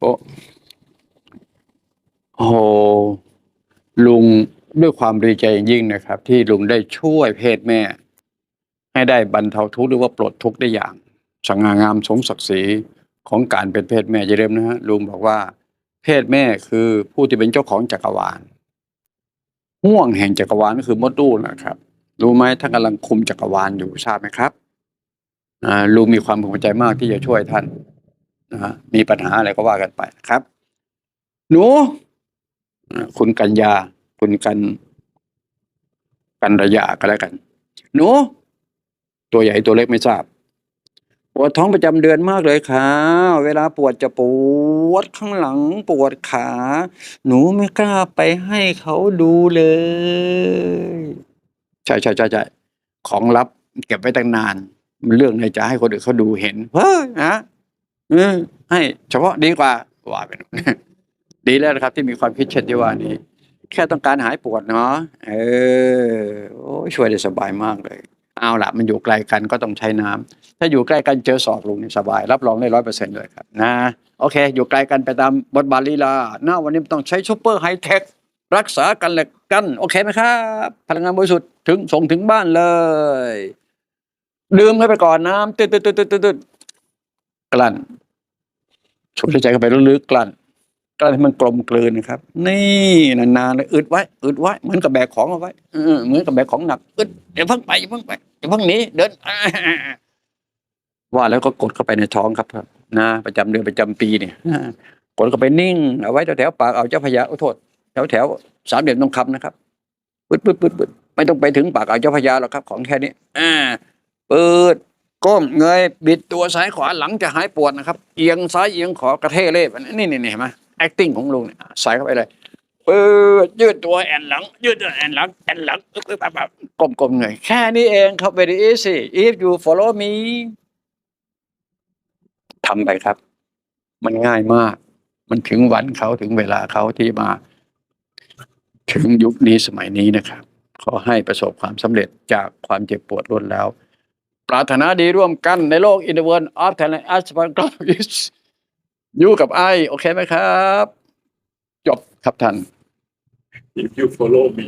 โอ้โหลุงด้วยความดีใจยิ่งนะครับ ที่ลุงได้ช่วยเพศแม่ ให้ได้บรรเทาทุกข์หรือว่าปลดทุกข์ได้อย่างสง่างามสมศักดิ์ศรีของการเป็นเพศแม่อย่าลืมนะฮะลุงบอกว่า เพศแม่คือผู้ที่เป็นเจ้าของจักรวาลห่วงแห่งจักรวาลก็คือมดลูกนะครับ รู้ไหมท่านกำลังคุมจักรวาลอยู่ทราบไหมครับอ่าลุงมีความภูมิใจมากที่จะช่วยท่าน นะฮะมีปัญหาอะไรก็ว่ากันไปครับ หนู คุณกัญญา คุณกัน กันระยะก็แล้วกัน หนู ตัวใหญ่ตัวเล็กไม่ทราบ ปวดท้องประจำเดือนมากเลยค่ะ เวลาปวดจะปวดข้างหลังปวดขา หนูไม่กล้าไปให้เขาดูเลย ใช่ใช่ใช่ใช่ของลับเก็บไว้ตั้งนาน มันเรื่องในจะให้คนอื่นเขาดูเห็น เฮ้ยนะ เออให้เฉพาะดีกว่าว่าเป็นดีแล้วนะครับ ที่มีความคิดเช่นที่ว่านี้ แค่ต้องการหายปวดเนาะเออโอ้ช่วยได้สบายมากเลย เอาละมันอยู่ไกลกันก็ต้องใช้น้ำถ้าอยู่ใกล้กันเจอศอกลุงนี่สบาย รับรองได้ร้อยเปอร์เซ็นต์เลยครับนะโอเค อยู่ไกลกันไปตามบทบาทลีลาหน้าวันนี้ต้องใช้ซูเปอร์ไฮเทครักษากันและกัน โอเคไหมครับ พลังงานบริสุทธิ์ถึงส่งถึงบ้านเลยดื่มเข้ไปก่อนน้ำตืดตืดตืดตืดตืดกลั้น สูดหายใจเข้าไปลึกๆกลั้นกลั้นให้มันกลมกลืนนะครับ นี่นานๆเลยอึดไว้อึดไว้เหมือนกับแบกของเอาไว้เหมือนกับแบกของหนักอึดอย่าเพิ่งไปอย่าเพิ่งไปอย่าเพิ่งหนีเดินว่าแล้วก็กดเข้าไปในท้องครับนะประจำเดือนประจำปีเนี่ยกดเข้าไปนิ่งเอาไว้แถวๆปากเอาเจ้าพระยาโอ้โทษแถวแถวสามเหลี่ยมทองคำนะครับปึ๊ดปึ๊ดปึ๊ดปึ๊ดไม่ต้องไปถึงปากเอาเจ้าพระยาหรอกครับ ของแค่นี้อ่าเปิด ก้มเงยบิดตัวซ้ายขวาหลังจะหายปวดนะครับ เอียงซ้ายเอียงขวากระเทเล่บนี่นี่นี่เห็นไหม acting ของลุงเนี่ยใส่เข้าไปเลยเปิดยืดตัวแอนหลัง ยืดตัวแอนหลังแอนหลังปึ๊บปึ๊บปึ๊บบก้มก้มเงยแค่นี้เองครับ very easy if you follow me ทำไปครับ มันง่ายมาก มันถึงวันเขาถึงเวลาเขาที่มา ถึงยุคนี้สมัยนี้นะครับ ขอให้ประสบความสำเร็จจากความเจ็บปวดล้นแล้ว ปรารถนาดีร่วมกันในโลกอินเทอร์เวิร์นออฟไทยแลนด์อัสปันกรอสอยู่กับไอโอเคไหมครับ จบครับท่าน if you follow me